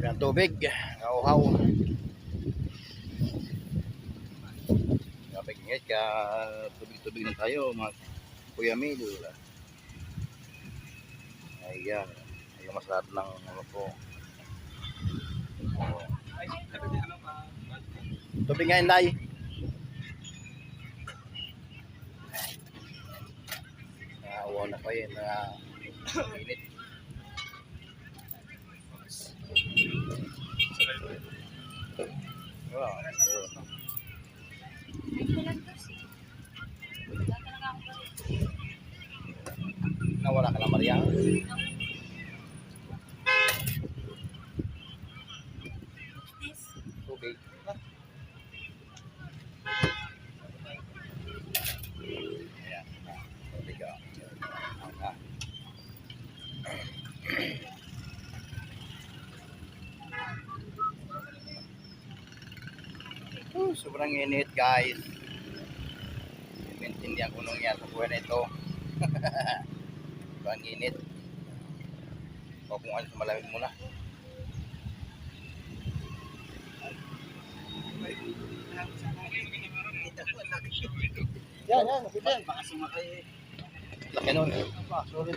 Yan tubig, nauhaw. Kapag ingat ka, tubig-tubig na tayo mga Kuya Mil. Ayan, ayan masarap ng ano po. Tubig nga inday. Naawa na yun, na init. Wow. Nawala ka na Maria. Tubig. Ayan. Tubig ah. Ah. Oh, sobrang init guys. Maintindihan ko nung yan sa buhay na ito. Sobrang init. O kung ano malamig muna. Yan, yan. Baka sumakay. Laki nun. Sorry,